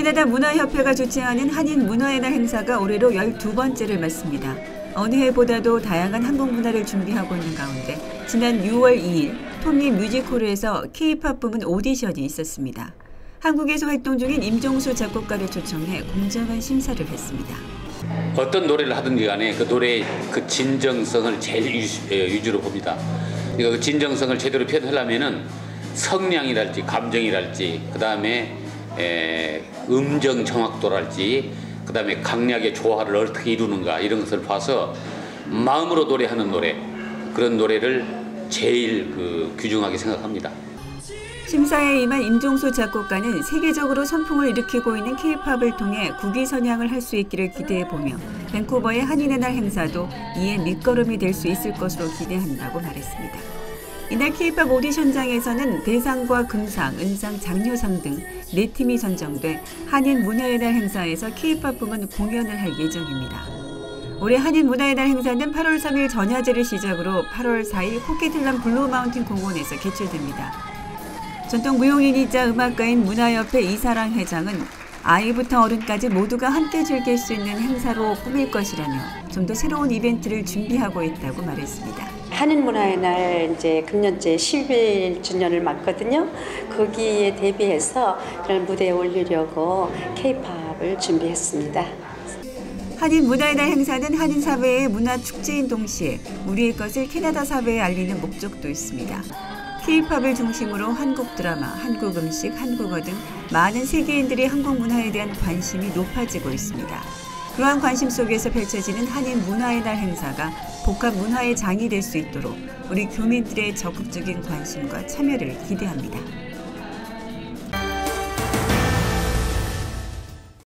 캐나다 문화협회가 주최하는 한인 문화의 날 행사가 올해로 12번째를 맞습니다. 어느 해보다도 다양한 한국 문화를 준비하고 있는 가운데 지난 6월 2일 톱니 뮤직홀에서 K-팝 부문 오디션이 있었습니다. 한국에서 활동 중인 임종수 작곡가를 초청해 공정한 심사를 했습니다. 어떤 노래를 하든지 간에 그 노래의 그 진정성을 제일 유지, 예, 유지로 봅니다. 그러니까 그 진정성을 제대로 표현하려면은 성량이랄지 감정이랄지 그 다음에 음정 정확도랄지 그 다음에 강약의 조화를 어떻게 이루는가 이런 것을 봐서 마음으로 노래하는 노래 그런 노래를 제일 그 귀중하게 생각합니다. 심사에 임한 임종수 작곡가는 세계적으로 선풍을 일으키고 있는 K-팝을 통해 국위 선양을 할 수 있기를 기대해 보며 밴쿠버의 한인의 날 행사도 이에 밑거름이 될 수 있을 것으로 기대한다고 말했습니다. 이날 K-팝 오디션장에서는 대상과 금상, 은상, 장려상 등 네 팀이 선정돼 한인 문화의 날 행사에서 K-팝 부문 공연을 할 예정입니다. 올해 한인 문화의 날 행사는 8월 3일 전야제를 시작으로 8월 4일 코키틀란 블루마운틴 공원에서 개최됩니다. 전통 무용인이자 음악가인 문화협회 이사랑 회장은 아이부터 어른까지 모두가 함께 즐길 수 있는 행사로 꾸밀 것이라며 좀 더 새로운 이벤트를 준비하고 있다고 말했습니다. 한인 문화의 날 이제 금년째 11주년을 맞거든요. 거기에 대비해서 그런 무대에 올리려고 케이팝을 준비했습니다. 한인 문화의 날 행사는 한인 사회의 문화 축제인 동시에 우리의 것을 캐나다 사회에 알리는 목적도 있습니다. K-팝을 중심으로 한국 드라마, 한국 음식, 한국어 등 많은 세계인들이 한국 문화에 대한 관심이 높아지고 있습니다. 그러한 관심 속에서 펼쳐지는 한인 문화의 날 행사가 복합 문화의 장이 될 수 있도록 우리 교민들의 적극적인 관심과 참여를 기대합니다.